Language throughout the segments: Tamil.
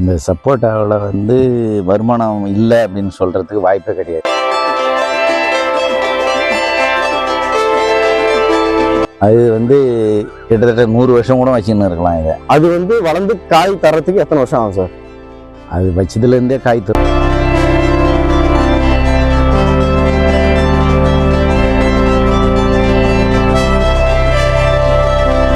இந்த சப்போட்டாவில் வந்து வருமானம் இல்லை அப்படின்னு சொல்கிறதுக்கு வாய்ப்பே கிடையாது. அது வந்து கிட்டத்தட்ட நூறு வருஷம் கூட வச்சுன்னு இருக்கலாம் இதை. அது வந்து வளர்ந்து காய் தரத்துக்கு எத்தனை வருஷம் ஆகும் சார்? அது வச்சதுலேருந்தே காய் தரும்.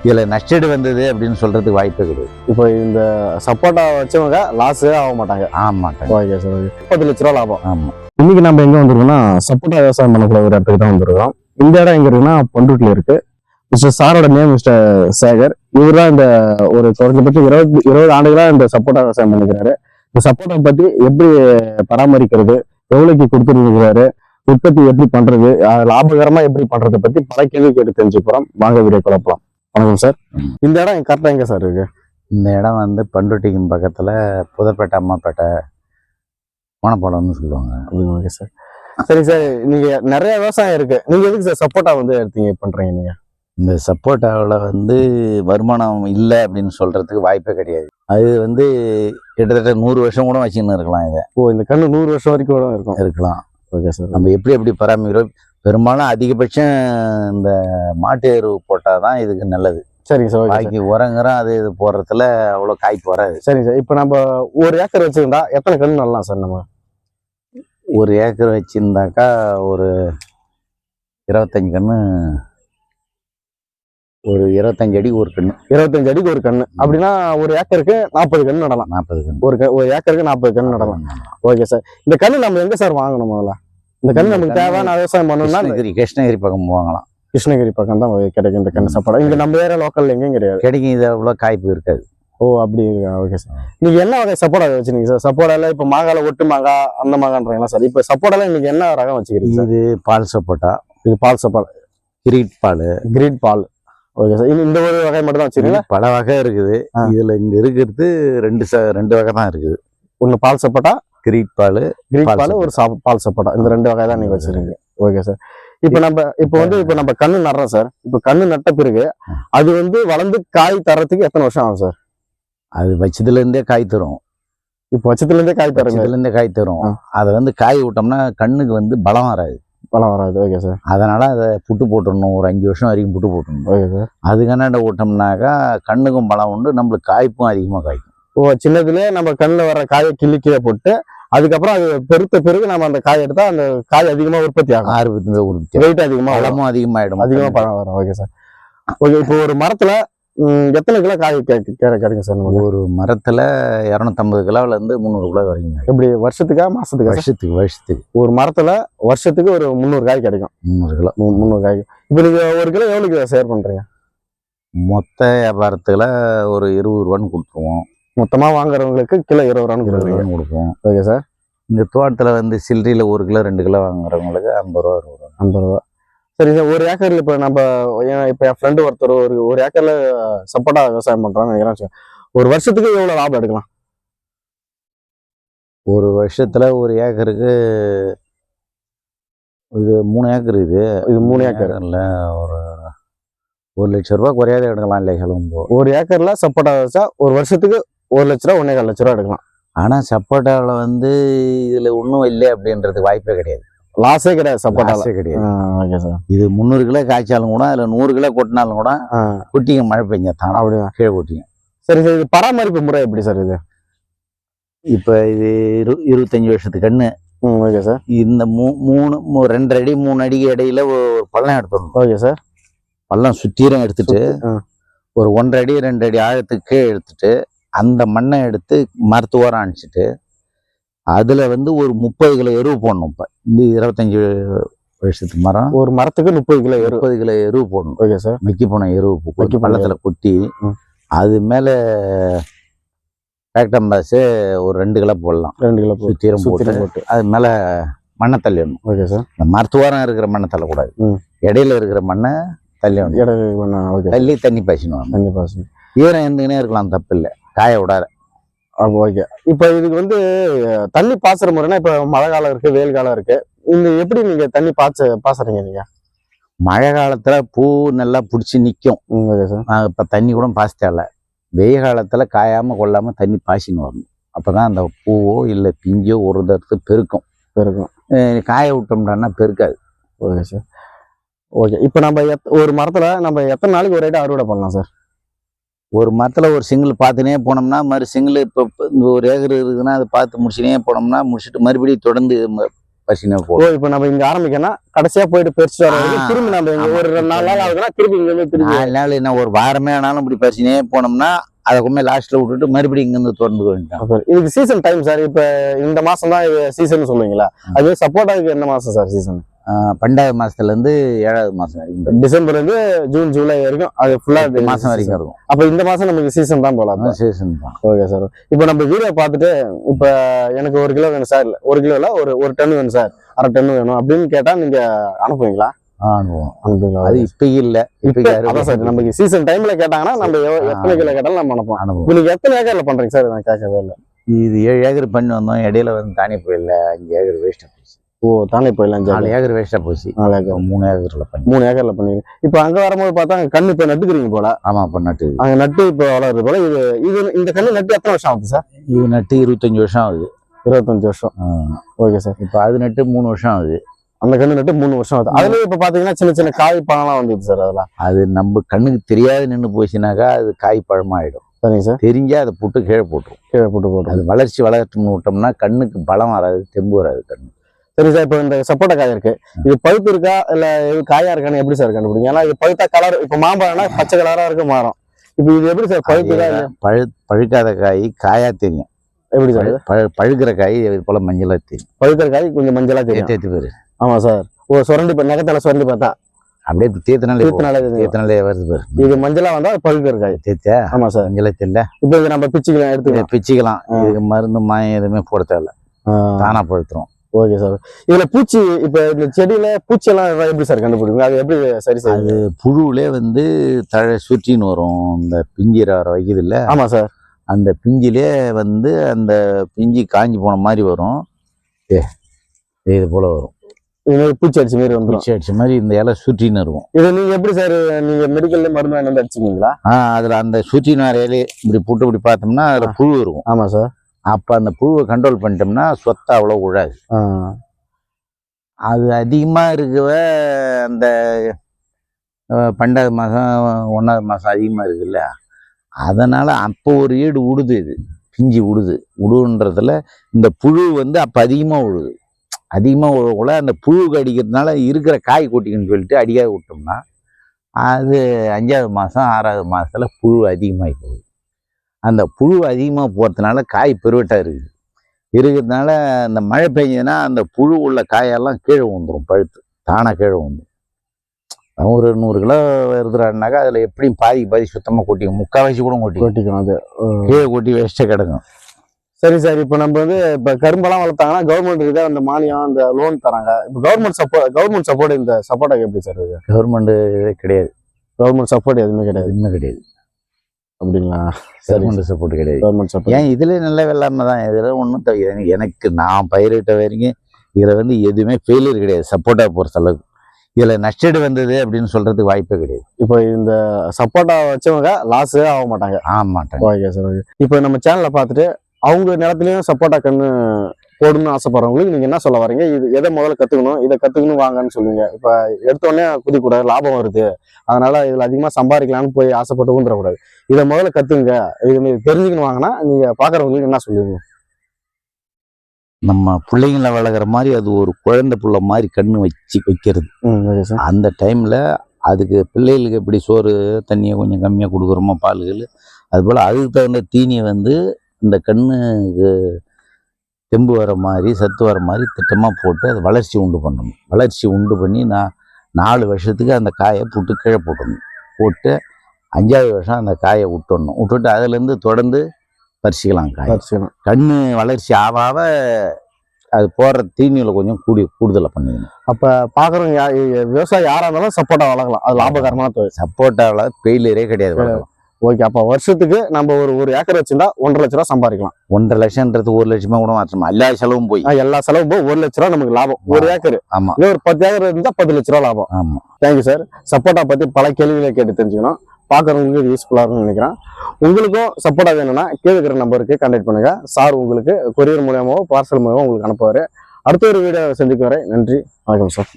இதில் நஷ்டீடு வந்தது அப்படின்னு சொல்கிறதுக்கு வாய்ப்பே கிடையாது இப்போ இந்த சப்போட்டா வச்சவங்க லாஸே ஆக மாட்டாங்க. ஆமாட்டாங்க ஓகே சார் முப்பது லட்ச ரூபா லாபம். ஆமாம் இன்னைக்கு நம்ம எங்க வந்திருக்கோம்னா சப்போட்டா விவசாயம் பண்ணக்கூடிய ஒரு இடத்துக்கு தான் வந்திருக்கோம் இந்த இடம் எங்க இருக்குன்னா பண்ருட்டில இருக்கு. மிஸ்டர் சாரோட நேம் மிஸ்டர் சேகர். இவர் தான் இந்த ஒரு குறைஞ்சபட்சம் இருபது இருபது ஆண்டுகளா இந்த சப்போட்டா விவசாயம் பண்ணிக்கிறாரு. இந்த சப்போட்டா பத்தி எப்படி பராமரிக்கிறது எவ்வளவுக்கு கொடுத்துருக்கிறாரு உற்பத்தி எப்படி பண்றது அஹ் லாபகரமா எப்படி பண்றதை பத்தி பல கேள்வி கேட்டு தெரிஞ்சு போறோம் வாங்க வீடியோ குழப்பலாம் வணக்கம் சார். இந்த இடம் கரெக்டா எங்க சார் இருக்கு? இந்த இடம் வந்து பண்ருட்டிக்கும் பக்கத்தில் புதப்பேட்டை அம்மாப்பேட்டை ஓனப்பாளையம்னு சொல்லுவாங்க. ஓகே சார் சரி சார். நீங்க நிறைய விவசாயம் இருக்கு. நீங்க எதுக்கு சார் சப்போட்டா வந்து எடுத்தீங்க பண்றீங்க நீங்க? இந்த சப்போட்டாவில் வந்து வருமானம் இல்லை அப்படின்னு சொல்கிறதுக்கு வாய்ப்பே கிடையாது. அது வந்து கிட்டத்தட்ட நூறு வருஷம் கூட வச்சுன்னு இருக்கலாம் இதை. ஓ இந்த கண்ணு நூறு வருஷம் வரைக்கும் கூட இருக்கும். இருக்கலாம். ஓகே சார் நம்ம எப்படி எப்படி பராமரிக்கிறோம் பெரும்பாலும் அதிகபட்சம் இந்த மாட்டு எருவு போட்டால் தான் இதுக்கு நல்லது. சரிங்க சார் பாக்கி உரங்குறம் அது இது போடுறதுல அவ்வளோ காய்ப்பு வராது. சரிங்க சார் இப்போ நம்ம ஒரு ஏக்கர் வச்சிருந்தா எத்தனை கன்று நடலாம் சார் நம்ம? ஒரு ஏக்கர் வச்சுருந்தாக்கா ஒரு இருபத்தஞ்சு கன்று ஒரு இருபத்தஞ்சு அடி ஒரு கன்று. இருபத்தஞ்சு அடிக்கு ஒரு கன்று. அப்படின்னா ஒரு ஏக்கருக்கு நாற்பது கன்று நடலாம். நாற்பது கன்று. ஒரு ஒரு ஏக்கருக்கு நாற்பது கன்று நடலாம். Okay sir. இந்த கன்று நம்ம எங்க சார் வாங்கணும் முதல்ல? இந்த கன்று நமக்கு தேவையான விவசாயம் பண்ணணும்னா கிருஷ்ணகிரி கிருஷ்ணகிரி பக்கம் வாங்கலாம் கிருஷ்ணகிரி பக்கம் தான் கிடைக்கும் இந்த கன்று சாப்பாடு. இங்க நம்ம ஏரியா லோக்கல்ல எங்கேயும் கிடையாது. கிடைக்கும் இது அவ்வளோ காய்ப்பு இருக்காது. ஓ அப்படி ஓகே சார் நீங்க என்ன வகை சப்போடா வச்சிருக்கீங்க சார் சப்போடால இப்போ மாங்கால ஒட்டு மாங்கா அந்த மாங்கான்றீங்களா சார் இப்போ சப்போடால இன்னைக்கு என்ன ரகம் வச்சுக்கிறீங்க இது பால் சப்போட்டா. இது பால் சப்போடா. கிரீட் பால். கிரீட் பால். ஓகே சார் இந்த இந்த ஒரு வகை மட்டும் தான் வச்சிருக்கீங்களா பல வகை இருக்குது. இதுல இங்க இருக்கிறது ரெண்டு ச ரெண்டு வகை தான் இருக்குது. ஒன்னு பால் சப்போட்டா கிரீட் பால் கிரீக் பால் ஒரு சாப்- பால் சப்போட்டா. இந்த ரெண்டு வகை தான் நீங்க வச்சிருக்கீங்க. Okay sir. இப்போ நம்ம இப்போ வந்து இப்போ நம்ம கண்ணு நடுறோம் சார். இப்போ கண்ணு நட்ட பிறகு அது வந்து வளர்ந்து காய் தரத்துக்கு எத்தனை வருஷம் ஆகும் சார்? அது வச்சதுல இருந்தே காய் தரும். இப்போ வச்சத்துல இருந்தே காய் தருங்க. வச்சதுல இருந்தே காய் தரும். அதை வந்து காய் விட்டோம்னா கண்ணுக்கு வந்து பலம் வராது. பழம் வராது. Okay sir. அதனால அதை புட்டு போட்டுடணும். ஒரு அஞ்சு வருஷம் வரைக்கும் புட்டு போட்டுடணும். Okay sir. அதுக்கான விட்டோம்னாக்கா கண்ணுக்கும் பலம் உண்டு நம்மளுக்கு காய்ப்பும் அதிகமாக காய்க்கும். சின்னதுலயே நம்ம கண்ணுல வர காயை கிள்ளி கீழே போட்டு அதுக்கப்புறம் அது பெருத்த பிறகு நம்ம அந்த காய் எடுத்தா அந்த காய் அதிகமா உற்பத்தி ஆகும். ஆர்வத்துமே உறுதி வெயிட் அதிகமா வரும். பழமும் அதிகமாயிடும். அதிகமா பழம் வரும். ஓகே சார் ஓகே இப்போ ஒரு மரத்துல எத்தனை கிலோ காய் கிடைக்கும் சார் ஒரு மரத்துல இரநூத்தம்பது கிலோல இருந்து முந்நூறு கிலோ வரைக்கும். எப்படி வருஷத்துக்கா மாசத்துக்கா சார்? வருஷத்துக்கு வருஷத்துக்கு. ஒரு மரத்துல வருஷத்துக்கு ஒரு முந்நூறு காய் கிடைக்கும். முந்நூறு கிலோ. முந்நூறு காய். இப்போ நீங்க ஒரு கிலோ எவ்வளவு கிலோ சேர் பண்றீங்க? மொத்த வியாபாரத்துல ஒரு இருபது ரூபான்னு கொடுத்துருவோம். மொத்தமா வாங்குறவங்களுக்கு கிலோ இருபது ரூபான்னு இருபது கொடுக்குறீங்க. கொடுப்போம் ஓகே சார். இந்த தோட்டத்துல வந்து சில்லறையில ஒரு கிலோ ரெண்டு கிலோ வாங்குறவங்களுக்கு ஐம்பது ரூபா அறுபது ரூபா. ஐம்பது ரூபா. சரி சார் ஒரு ஏக்கர்ல இப்போ நம்ம இப்போ என் ஃப்ரெண்டு ஒருத்தர் ஒரு ஒரு ஏக்கர்ல சப்போட்டா விவசாயம் பண்றான்னு நினைக்கிறேன் வச்சுக்கோங்க. ஒரு வருஷத்துக்கு எவ்வளவு லாபம் எடுக்கலாம்? ஒரு வருஷத்துல ஒரு ஏக்கருக்கு இது மூணு ஏக்கர் இது. இது மூணு ஏக்கர். ஏக்கர்ல ஒரு ஒரு லட்ச ரூபாய் குறையாத எடுக்கலாம் இல்லை கிளம்போ ஒரு ஏக்கர்ல சப்போட்டா வச்சா ஒரு வருஷத்துக்கு ஒரு லட்ச ரூபா ஒன்னே கால் லட்ச ரூபா எடுக்கலாம். ஆனா சப்போட்டாவில் வந்து இதுல ஒன்றும் இல்லை அப்படின்றதுக்கு வாய்ப்பே கிடையாது. லாஸே கிடையாது சப்போட்டால. லாஸே கிடையாது. ஓகே சார் இது முந்நூறு கிலோ காய்ச்சாலும் கூட அதில் நூறு கிலோ கொட்டினாலும் கூட குட்டிங்க மழை பெஞ்சா தானா. அப்படியா? கீழே கொட்டிங்க. சரி சார் இது பராமரிப்பு முறை எப்படி சார் இது? இப்போ இது இரு இருபத்தஞ்சி வருஷத்துக்கு கண்ணு. ம் ஓகே சார் இந்த மூ மூணு மூ- ரெண்டரை அடி மூணு அடிக்கு இடையில ஒரு பள்ளம் எடுத்துடணும். ஓகே சார் பள்ளம் சுத்தீரம் எடுத்துட்டு. ஒரு ஒன்றரை அடி ரெண்டு அடி ஆழத்துக்கு எடுத்துட்டு அந்த மண்ணை எடுத்து மரத்து ஓரம் அணைச்சிட்டு அதுல வந்து ஒரு முப்பது கிலோ எருவு போடணும் இப்போ. இந்த இருபத்தஞ்சி வருஷத்துக்கு மரம். ஒரு மரத்துக்கு முப்பது கிலோ முப்பது கிலோ எருவு போடணும். ஓகே சார் மக்கி போன எருவு கொ- மக்கி போன பள்ளத்துல கொட்டி. அது மேல பேக்டம்பாஸு ஒரு ரெண்டு கிலோ போடலாம். ரெண்டு கிலோ போட்டு சுத்தீரம் போட்டு போட்டு. அது மேல மண்ணை தள்ளிடணும். ஓகே சார் இந்த மரத்துவாரம் இருக்கிற மண்ணை தள்ளக்கூடாது. இடையில இருக்கிற மண்ணை தள்ளிடணும். தள்ளி தண்ணி பாய்ச்சணும் கண்டிப்பா சார் ஈரம் இருந்துக்கினே இருக்கலாம் தப்பு இல்லை காய விடாத. அப்போ ஓகே இப்போ இதுக்கு வந்து தண்ணி பாய்ச்சுற முறைனா இப்போ மழை காலம் இருக்கு வெயில் காலம் இருக்கு. இந்த எப்படி நீங்க தண்ணி பாய்ச்ச பாய்ச்சறீங்க நீங்க? மழை காலத்துல பூ நல்லா பிடிச்சி நிற்கும் சார் இப்போ தண்ணி கூட பாய்ச்ச தேவையில்ல வெயில் காலத்துல காயாம கொள்ளாம தண்ணி பாய்ச்சின்னு வரணும். அப்போ தான் அந்த பூவோ இல்லை பிஞ்சோ ஒரு தரத்து பெருக்கும். இருக்கும் அஹ் காய விட்டோம்னா பெருக்காது. ஓகே சார் ஓகே இப்போ நம்ம எத் ஒரு மரத்துல நம்ம எத்தனை நாளைக்கு ஒரு ஐட்டம் அறுவடை பண்ணலாம் சார் ஒரு மரத்தில் ஒரு சிங்கிள் பார்த்துனே போனோம்னா மறு சிங்கிள் இப்போ இந்த ஒரு ஏக்கர் இருக்குதுன்னா அதை பார்த்து முடிச்சுனே போனோம்னா முடிச்சுட்டு மறுபடியும் தொடர்ந்து ஓ போகும். இப்போ நம்ம இங்க ஆரம்பிக்கணும் கடைசியா போயிட்டு பறிச்சுட்டு வர வரைக்கும் ஆ, திரும்பி நம்ம ஒரு நாலு நாள் ஆகுதுன்னா திருப்பி இங்க இருந்து திருப்பி நாலு நாள் என்ன ஒரு வாரமே ஆனாலும் இப்படி பறிச்சுனே போனோம்னா அதை கொண்டு லாஸ்ட்டில் விட்டுட்டு மறுபடியும் இங்கேருந்து தொடர்ந்து வேண்டாம். இதுக்கு சீசன் டைம் சார் இப்போ இந்த மாசம் தான் இது சீசன் சொல்லுவீங்களா அது சப்போர்ட்டாக்கு என்ன மாசம் சார் சீசன் பண்டாவது மாதத்துலேருந்து ஏழாவது மாதம் வரைக்கும் டிசம்பர் இருந்து ஜூன் ஜூலை வரைக்கும் அது ஃபுல்லா எட்டு மாதம் வரைக்கும் இருக்கும். அப்ப இந்த மாசம் நமக்கு சீசன் தான் போலாம் சீசன் தான். ஓகே சார் இப்போ நம்ம வீடியோ பார்த்துட்டு இப்போ எனக்கு ஒரு கிலோ வேணும் சார் இல்ல ஒரு கிலோ இல்ல ஒரு ஒரு டன் வேணும் சார் அரை டன் வேணும் அப்படின்னு கேட்டா நீங்க அனுப்புவீங்களா? அது இப்போ இல்லை. இப்போ அதான் சார் நமக்கு சீசன் டைம்ல கேட்டாங்கன்னா நம்ம எத்தனை கிலோ கேட்டாலும் நம்ம அனுப்புவோம். அனுபவம் இப்போ நீங்க எத்தனை ஏக்கர்ல பண்றீங்க சார் நான் கேட்கவே இல்லை. இது ஏழு ஏக்கர் பண்ணி வந்தோம். இடையில வந்து தானே போயிடல. அஞ்சு ஏக்கர் வேஸ்ட்டாக போச்சு. ஓ தானே போயிடலாம் நாலு அஞ்சு ஏக்கர் வேஸ்ட்டாக போச்சு. நாலு ஏக்கர். மூணு ஏக்கரில் பண்ணி. மூணு ஏக்கர்ல பண்ணீங்க இப்போ அங்க வரும்போது பார்த்தா அங்க கண்ணு இப்போ நட்டுக்கிறீங்க போல. ஆமாம் இப்போ நட்டு. அங்க நட்டு இப்போ வளருது போல. இது இது இந்த கண்ணு நட்டு எத்தனை வருஷம் ஆகுது சார்? இது நட்டு இருபத்தஞ்சு வருஷம் ஆகுது. இருபத்தஞ்சு வருஷம். Okay sir. இப்போ அது நட்டு மூணு வருஷம் ஆகுது. அந்த கண்ணு நட்டு மூணு வருஷம் ஆகுது. அதுலயே இப்போ பாத்தீங்கன்னா சின்ன சின்ன காய் பழம்லாம் வந்துது சார் அதெல்லாம் அது நம்ம கண்ணுக்கு தெரியாது நின்று போச்சுனாக்கா அது காய் பழமாயிடும் சரிங்க சார். தெரிஞ்சா அதை புட்டு கீழே போட்டுரும். கீழே போட்டு போட்டு அது வளர்ச்சி வளர்த்துன்னு விட்டோம்னா கண்ணுக்கு பலம் வராது தெம்பு வராது கண்ணு. சரி சார் இப்போ இந்த சப்போட்டா காய் இருக்கு. இது பழுத்து இருக்கா இல்ல இது காயா இருக்கான்னு எப்படி சார் கண்டுபிடிங்க? ஏன்னா இது பழுத்தா கலர் இப்போ மாம்பழம்னா பச்சை கலரா இருக்கு மாறும். இப்போ இது எப்படி சார் இல்ல? பழு பழுக்காத காய் காயா தெரியும் எப்படி சார் பழுக்கிற காய் இது போல மஞ்சளா தெரியும் பழுக்கிற காய் கொஞ்சம் மஞ்சளா தெரியும். தேத்து பேரு. ஆமா சார் ஓ சுரண்டி நகத்தால சுரண்டி பார்த்தா? அப்படியே. தீர்த்தனால தெரியும் தேத்தினாலே வருது பேரு. இது மஞ்சளா வந்தா பழுக்கிற காய். தேத்தியா ஆமா சார் மஞ்சளா தெரியல இப்போ இது நம்ம பிச்சுக்கலாம் எடுத்துக்கலாம். பிச்சுக்கலாம். இதுக்கு மருந்து மாயம் எதுவுமே போட தேவையில்ல. தானா பழுத்துரும். ஓகே சார் இதுல பூச்சி இப்போ இந்த செடியில பூச்சி எல்லாம் எப்படி சார் கண்டுபிடிப்பீங்க? அது எப்படி சரி அது செய்யுது புழுவிலே வந்து தழை சுற்றின்னு வரும். இந்த பிஞ்சிர வைக்குது இல்ல? ஆமா சார் அந்த பிஞ்சிலே வந்து அந்த பிஞ்சி காஞ்சி போன மாதிரி வரும். ஏ இது போல வரும். இது மாதிரி பூச்சி அடிச்ச மாதிரி வந்துடும் பிச்சை அடிச்ச மாதிரி இந்த இலை சுற்றின்னு இருக்கும் இது நீங்க எப்படி சார் நீங்க மெடிக்கல்ல மருந்து வாங்கி வந்து அடிச்சுக்கீங்களா ஆ அதுல அந்த சுற்றின்னு வர இலையை இப்படி புட்டு இப்படி பார்த்தோம்னா அதுல புழு இருக்கும். ஆமா சார் அப்ப அந்த புழுவை கண்ட்ரோல் பண்ணிட்டோம்னா சொத்தை அவ்வளோ விழாது அது அதிகமா இருக்கவ அந்த பன்னெண்டாவது மாதம் ஒன்றாவது மாதம் அதிகமாக இருக்குல்ல? அதனால் அப்போ ஒரு ஈடு உடுது இது. பிஞ்சு உடுது. உடுன்றதுல இந்த புழு வந்து அப்போ அதிகமாக உழுது. அதிகமாக உழவுல அந்த புழு அடிக்கிறதுனால இருக்கிற காய் கொட்டிக்குன்னு சொல்லிட்டு அடிக்காத விட்டோம்னா அது அஞ்சாவது மாதம் ஆறாவது மாதத்தில் புழு அதிகமாகி போகுது. அந்த புழு அதிகமாக போகிறதுனால காய் பெருவட்டாக இருக்குது. இருக்கிறதுனால அந்த மழை பெஞ்சதுன்னா அந்த புழு உள்ள காயெல்லாம் கீழே வந்துடும் பழுத்து. தானாக கீழே வந்துடும் ஒரு நூறு கிலோ வருதுறாருனாக்கா அதில் எப்படியும் பாதி பாதி சுத்தமாக கொட்டிக்கும். முக்கால்வாசி கூட கொட்டி கொட்டிக்கணும் அது. கீழே கொட்டி வேஸ்ட்டாக கிடக்கும். சரி சார். இப்போ நம்ம வந்து இப்போ கரும்பெல்லாம் வளர்த்தாங்கன்னா கவர்மெண்ட் இருக்கு அந்த மானியம் அந்த லோன் தராங்க. இப்போ கவர்மெண்ட் சப்போர்ட் கவர்மெண்ட் சப்போர்ட் இந்த சப்போர்ட்டாக்கு எப்படி சார் இருக்கு? கவர்மெண்ட் கிடையாது. கவர்மெண்ட் சப்போர்ட் எதுவுமே கிடையாது. இன்னும் கிடையாது. அப்படிங்களா? கவர்மெண்ட் சப்போர்ட் கிடையாது. கவர்மெண்ட் சப்போர்ட் ஏன் இதுல நல்ல வெள்ளாமை தான்? இதில் ஒன்றும் தவிர எனக்கு நான் பயிரிட்ட வரைக்கும் இதில் வந்து எதுவுமே ஃபெயிலியர் கிடையாது. சப்போர்ட்டாக பொறுத்த அளவுக்கு இதில் நஷ்டடு வந்தது அப்படின்னு சொல்றதுக்கு வாய்ப்பே கிடையாது. இப்போ இந்த சப்போர்ட்டா வச்சவங்க லாஸ் ஆக மாட்டாங்க. ஆக மாட்டாங்க ஓகே சார் ஓகே. இப்போ நம்ம சேனலை பார்த்துட்டு அவங்க நிலத்துலயும் சப்போட்டா கண்ணு போடணும்னு ஆசைப்படுறவங்களுக்கு நீங்க என்ன சொல்ல வரீங்க? இது எதை முதல்ல கத்துக்கணும்? இதை கத்துக்கணும் வாங்கன்னு சொல்லுவீங்க. இப்ப எடுத்த உடனே குதிக்கூடாது லாபம் வருது. அதனால இதுல அதிகமா சம்பாதிக்கலாம்னு போய் ஆசைப்பட்டு ஊந்துடக்கூடாது இதை முதல்ல கத்துங்க. இது நீங்க தெரிஞ்சுக்கணும் வாங்கினா நீங்க பாக்குறவங்களுக்கு என்ன சொல்லுவீங்க? நம்ம பிள்ளைங்கள வளர்க்குற மாதிரி அது ஒரு குழந்தை புள்ள மாதிரி கண்ணு வச்சு வைக்கிறது. அந்த டைம்ல அதுக்கு பிள்ளைகளுக்கு எப்படி சோறு தண்ணியை கொஞ்சம் கம்மியாக கொடுக்குறோமோ பால்கள் அதுபோல் அதுக்கு தகுந்த தீனியை வந்து இந்த கண்ணுக்கு தெம்பு வர மாதிரி சத்து வர மாதிரி திட்டமாக போட்டு அது வளர்ச்சி உண்டு பண்ணணும். வளர்ச்சி உண்டு பண்ணி நான் நாலு வருஷத்துக்கு அந்த காயை புட்டு கீழே போட்டணும். போட்டு அஞ்சாவது வருஷம் அந்த காயை விட்டுடணும் விட்டுட்டு அதுலேருந்து தொடர்ந்து பறிச்சிக்கலாம் காய். கண்ணு வளர்ச்சி ஆவ ஆவ அது போடுற தீனியில் கொஞ்சம் கூடி கூடுதலாக பண்ணிக்கணும். அப்ப பாக்குறவங்க யா- யா- விவசாயி யாரா இருந்தாலும் சப்போட்டா வளர்க்கலாம். அது லாபகரமான தொழில். சப்போட்டாவில் ஃபெயிலியரே கிடையாது வளர்க்கலாம். ஓகே அப்ப வருஷத்துக்கு நம்ம ஒரு ஒரு ஏக்கர் வச்சிருந்தா ஒன்றரை லட்ச ரூபா சம்பாதிக்கலாம். ஒன்றரை லட்சம்ன்றது ஒரு லட்சமா கூட மாற்றணும் எல்லா செலவும் போய். எல்லா செலவும் போய் ஒரு லட்ச ரூபா நமக்கு லாபம். ஒரு ஏக்கர். ஆமா. இதே ஒரு பத்து ஏக்கர் இருந்தா பத்து லட்ச ரூபா லாபம். ஆமா. தேங்க்யூ சார் சப்போட்டா பத்தி பல கேள்விகளை கேட்டு தெரிஞ்சுக்கணும். பார்க்குறவங்களுக்கு இது யூஸ்ஃபுல்லாக இருக்கும்னு நினைக்கிறேன். உங்களுக்கும் சப்போர்ட்டா வேணும்னா கீழே இருக்கிற நம்பருக்கு கான்டாக்ட் பண்ணுங்க. சார் உங்களுக்கு கொரியர் மூலியமாவோ பார்சல் மூலியமாவோ உங்களுக்கு அனுப்புவார். அடுத்த ஒரு வீடியோ சந்திக்கும் வரை நன்றி வணக்கம் சார்